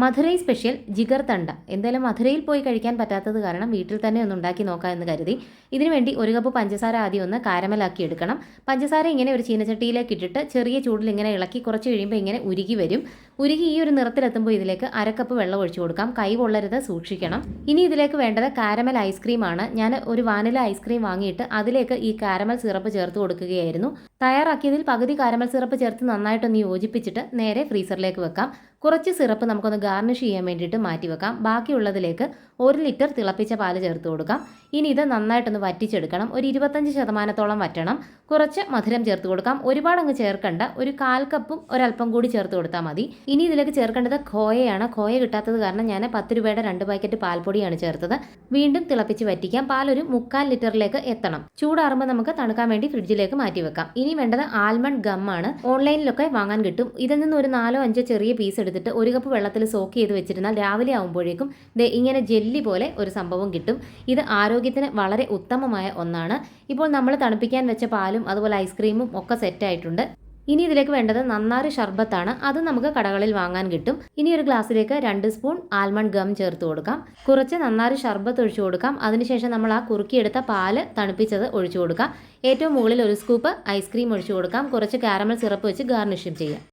Madurai special Jigar തണ്ട. എന്തായാലും മധുരയിൽ പോയി കഴിക്കാൻ പറ്റാത്തത് കാരണം വീട്ടിൽ തന്നെ ഒന്ന് ഉണ്ടാക്കി നോക്കാം എന്ന് കരുതി. ഇതിനുവേണ്ടി ഒരു കപ്പ് പഞ്ചസാര ആദ്യം ഒന്ന് കാരമലാക്കി എടുക്കണം. പഞ്ചസാര ഇങ്ങനെ ഒരു ചീനച്ചട്ടിയിലേക്ക് ഇട്ടിട്ട് ചെറിയ ചൂടിൽ ഇങ്ങനെ ഇളക്കി കുറച്ച് കഴിയുമ്പോൾ ഇങ്ങനെ ഉരുകി വരും. ഉരുകി ഈ ഒരു നിറത്തിലെത്തുമ്പോൾ ഇതിലേക്ക് അരക്കപ്പ് വെള്ളം ഒഴിച്ചു കൊടുക്കാം. കൈ കൊള്ളരുത് സൂക്ഷിക്കണം. ഇനി ഇതിലേക്ക് വേണ്ടത് കാരമൽ ഐസ്ക്രീമാണ് ഞാൻ ഒരു വാനില ഐസ്ക്രീം വാങ്ങിയിട്ട് അതിലേക്ക് ഈ കാരമൽ സിറപ്പ് ചേർത്ത് കൊടുക്കുകയായിരുന്നു. തയ്യാറാക്കിയതിൽ പകുതി കാരമൽ സിറപ്പ് ചേർത്ത് നന്നായിട്ടൊന്ന് യോജിപ്പിച്ചിട്ട് നേരെ ഫ്രീസറിലേക്ക് വെക്കാം. കുറച്ച് സിറപ്പ് നമുക്കൊന്ന് ഗാർണിഷ് ചെയ്യാൻ വേണ്ടിയിട്ട് മാറ്റി വെക്കാം. ബാക്കിയുള്ളതിലേക്ക് ഒരു ലിറ്റർ തിളപ്പിച്ച പാൽ ചേർത്ത് കൊടുക്കാം. ഇനി ഇത് നന്നായിട്ടൊന്ന് വറ്റിച്ചെടുക്കണം. ഒരു ഇരുപത്തഞ്ച് ശതമാനത്തോളം വറ്റണം. കുറച്ച് മധുരം ചേർത്ത് കൊടുക്കാം. ഒരുപാട് അങ്ങ് ചേർക്കണ്ട. ഒരു കാൽ കപ്പും ഒരല്പം കൂടി ചേർത്ത് കൊടുത്താൽ മതി. ഇനി ഇതിലേക്ക് ചേർക്കേണ്ടത് ഖോയയാണ് ഖോയ കിട്ടാത്തത് കാരണം ഞാൻ പത്ത് രൂപയുടെ രണ്ട് പാക്കറ്റ് പാൽപ്പൊടിയാണ് ചേർത്തത്. വീണ്ടും തിളപ്പിച്ച് വറ്റിക്കാം. പാലൊരു മുക്കാൽ ലിറ്ററിലേക്ക് എത്തണം. ചൂടാറുമ്പോൾ നമുക്ക് തണുക്കാൻ വേണ്ടി ഫ്രിഡ്ജിലേക്ക് മാറ്റി വെക്കാം. ഇനി വേണ്ടത് ആൽമണ്ട് ഗമ്മാണ്. ഓൺലൈനിലൊക്കെ വാങ്ങാൻ കിട്ടും. ഇതിൽ നിന്ന് ഒരു നാലോ അഞ്ചോ ചെറിയ പീസ് എടുത്തിട്ട് ഒരു കപ്പ് വെള്ളത്തിൽ സോക്ക് ചെയ്ത് വെച്ചിരുന്നാൽ രാവിലെ ആകുമ്പോഴേക്കും ഇങ്ങനെ ജെല്ലി പോലെ ഒരു സംഭവം കിട്ടും. ഇത് ആരോഗ്യത്തിന് വളരെ ഉത്തമമായ ഒന്നാണ്. ഇപ്പോൾ നമ്മൾ തണുപ്പിക്കാൻ വെച്ച പാലും അതുപോലെ ഐസ്ക്രീമും ഒക്കെ സെറ്റായിട്ടുണ്ട് ഇനി ഇതിലേക്ക് വേണ്ടത് നന്നാരി ഷർബത്താണ്. അത് നമുക്ക് കടകളിൽ വാങ്ങാൻ കിട്ടും. ഇനി ഒരു ഗ്ലാസ്സിലേക്ക് രണ്ട് സ്പൂൺ ആൽമണ്ട് ഗം ചേർത്ത് കൊടുക്കാം. കുറച്ച് നന്നാരി ഷർബത്ത് ഒഴിച്ചു കൊടുക്കാം. അതിനുശേഷം നമ്മൾ ആ കുറുക്കിയെടുത്ത പാൽ തണുപ്പിച്ചത് ഒഴിച്ചു കൊടുക്കാം. ഏറ്റവും മുകളിൽ ഒരു സ്കൂപ്പ് ഐസ്ക്രീം ഒഴിച്ചു കൊടുക്കാം. കുറച്ച് കാരമൽ സിറപ്പ് വെച്ച് ഗാർണിഷും ചെയ്യാം.